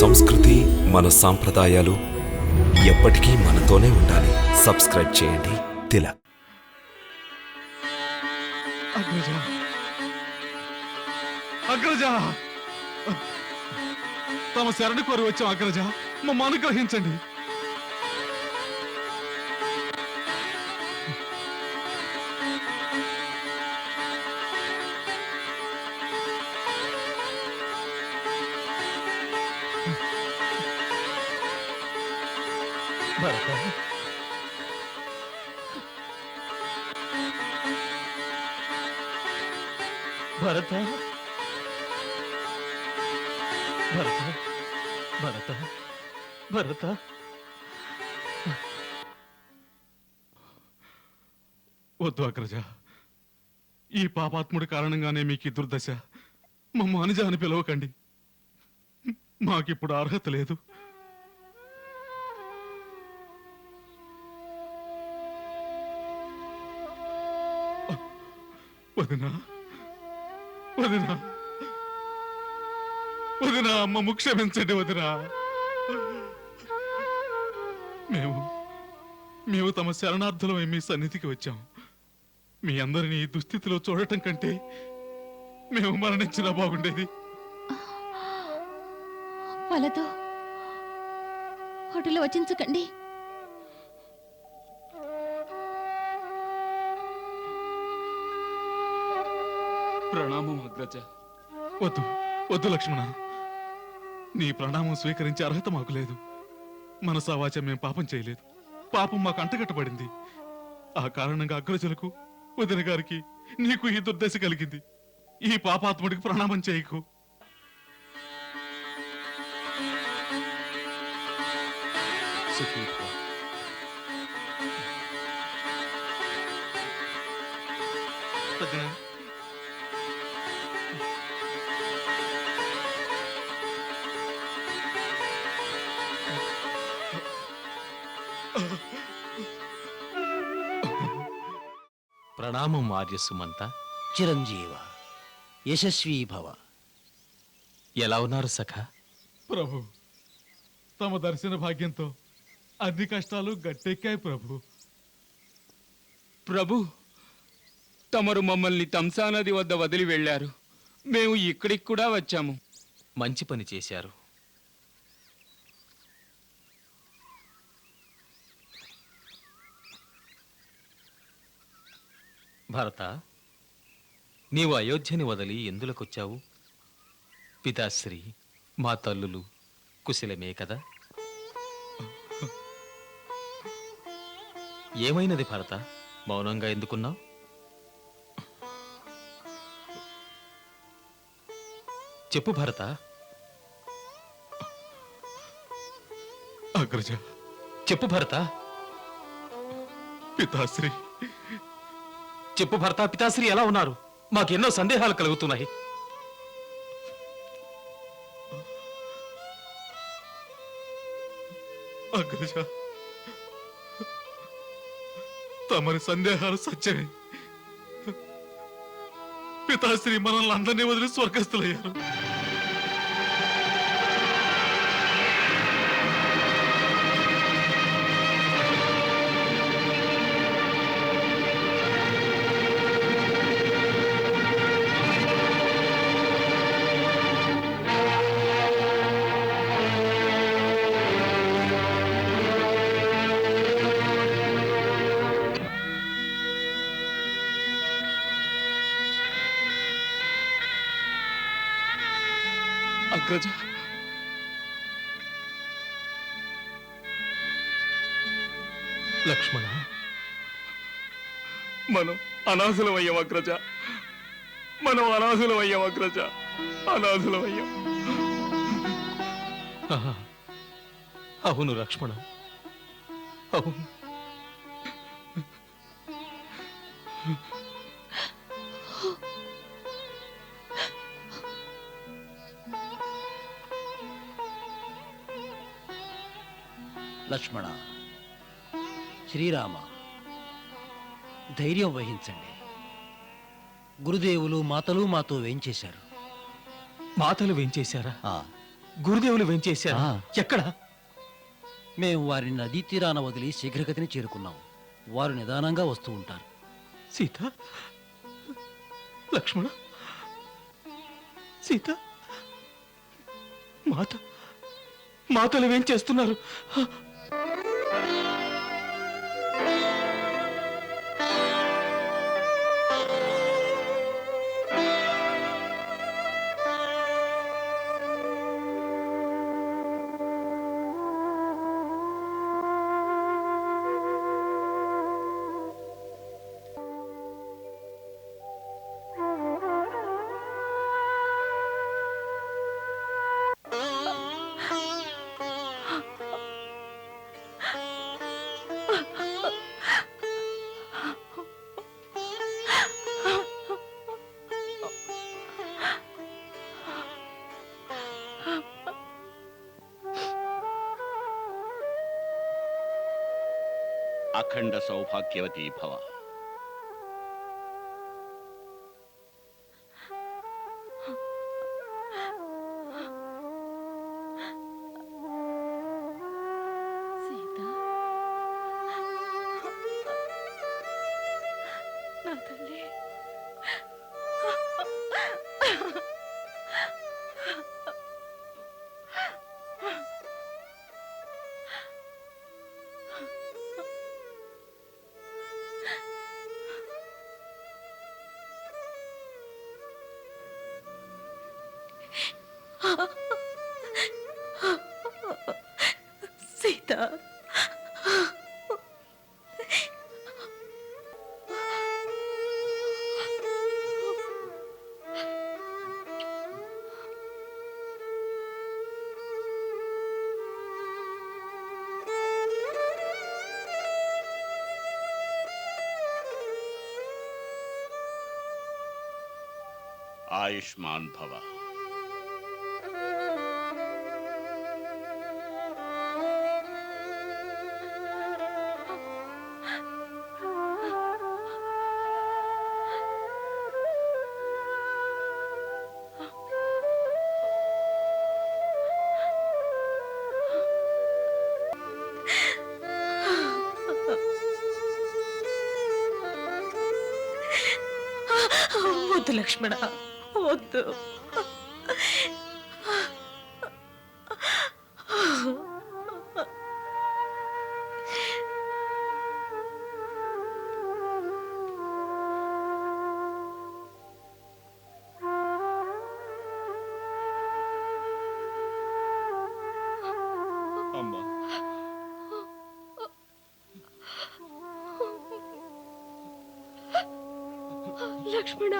సంస్కృతి మన సాంప్రదాయాలు ఎప్పటికీ మనతోనే ఉండాలి. సబ్స్క్రైబ్ చేయండి. తిలక్ అగ్రజ. తమ శరణి కోరి వచ్చాం అగ్రజ. మమ్మ అనుగ్రహించండి. భరత. భరత. భరత. భరత. వద్దు అగ్రజ. ఈ పాపాత్ముడి కారణంగానే మీకు దుర్దశ. మమ్మ అనుజ అని పిలవకండి. మాకిప్పుడు అర్హత లేదు. వదినా. వదినా. వదినా అమ్మ క్షమించండి వదినా. మేము మేము తమ శరణార్థులమై మీ సన్నిధికి వచ్చాం. మీ అందరిని ఈ దుస్థితిలో చూడటం కంటే మేము మరణించినా బాగుండేది. వాళ్ళతో హోటల్లో వచించకండి. ప్రణామం అగ్రజ వద్దు వద్దు లక్ష్మణ. నీ ప్రణామం స్వీకరించే అర్హత మాకు లేదు. మనసావాచ మేము పాపం చేయలేదు. పాపం మాకు అంటగట్టబడింది. ఆ కారణంగా అగ్రజులకు వదిన గారికి నీకు ఈ దుర్దశ కలిగింది. ఈ పాపాత్ముడికి ప్రణామం చేయకు. వదినా. ప్రణామం ఆర్య సుమంత చిరంజీవ యశస్వీ భవ. ఎలా ఉన్నారు సఖా? ప్రభు తమ దర్శన భాగ్యంతో అన్ని కష్టాలు గట్టెక్కాయి ప్రభు. ప్రభు తమరు మమ్మల్ని తంసా నది వద్ద వదిలి వెళ్ళారు. మేము ఇక్కడికి కూడా వచ్చాము. మంచి పని చేశారు. భరత నీవు అయోధ్యని వదిలి ఎందులకొచ్చావు? పితాశ్రీ మా తల్లులు కుశలమే కదా? ఏమైనది భరత? మౌనంగా ఎందుకున్నావు? చెప్పు భరత. అగ్రజ. చెప్పు భరత. పితాశ్రీ చెప్పు భర్త పితాశ్రీ ఎలా ఉన్నారు? మాకెన్నో సందేహాలు కలుగుతున్నాయి. అగ్రజ తమరి సందేహాలు సత్యమే. పితాశ్రీ మనల్ని అందరినీ వదిలి స్వర్గస్థులయ్యారు. అగ్రజ లక్ష్మణ. మనం అనాథులం అయ్యాం అగ్రజ. మనం అనాథులం అయ్యాం అగ్రజ. అనాథులం అయ్యాం. అవును లక్ష్మణ. అవును. లక్ష్మణ శ్రీరామ ధైర్యం వహించండి. గురుదేవులు మాతలు మాతో వేంచేశారు. మాతలు వేంచేశారా? ఆ, గురుదేవులు వెంచేశారు? ఆ. ఎక్కడ? మేము వారిని నదీ తీరాన వదిలి శీఘ్రగతిని చేరుకున్నాం. వారు నిదానంగా వస్తూ ఉంటారు. సీత? లక్ష్మణ? సీత? మాత? మాతలు ఏం Thank you. అఖండ సౌభాగ్యవతీ భవ. ఆయుష్మాన్ భవ వద్దు లక్ష్మణ వద్దు అమ్మా లక్ష్మణ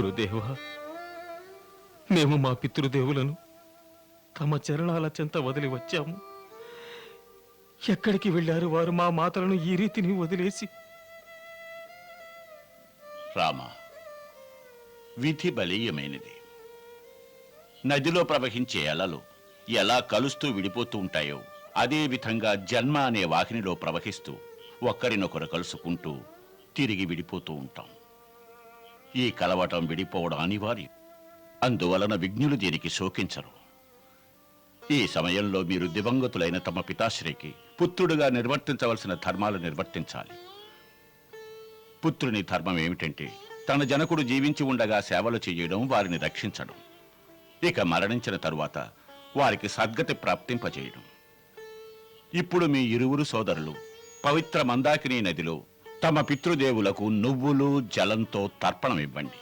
గురుదేవ మేము మా పితృదేవులను తమ చరణాల చెంత వదిలి వచ్చాము. ఎక్కడికి వెళ్ళారు వారు మా మాతలను ఈ రీతిని వదిలేసి? రామ విధి బలీయమైనది. నదిలో ప్రవహించే అలలు ఎలా కలుస్తూ విడిపోతూ ఉంటాయో అదే విధంగా జన్మ అనే వాహినిలో ప్రవహిస్తూ ఒకరినొకరు కలుసుకుంటూ తిరిగి విడిపోతూ ఉంటాం. ఈ కలవటం విడిపోవడం అనివార్యం. అందువలన విఘ్నులు దీనికి శోకించరు. ఈ సమయంలో మీరు దివంగతులైన తమ పితాశ్రీకి పుత్రుడుగా నిర్వర్తించవలసిన ధర్మాలు నిర్వర్తించాలి. పుత్రుని ధర్మం ఏమిటంటే తన జనకుడు జీవించి ఉండగా సేవలు చేయడం వారిని రక్షించడం. ఇక మరణించిన తరువాత వారికి సద్గతి ప్రాప్తింపజేయడం. ఇప్పుడు మీ ఇరువురు సోదరులు పవిత్ర మందాకిని నదిలో తమ పితృదేవులకు నువ్వులు జలంతో తర్పణం ఇవ్వండి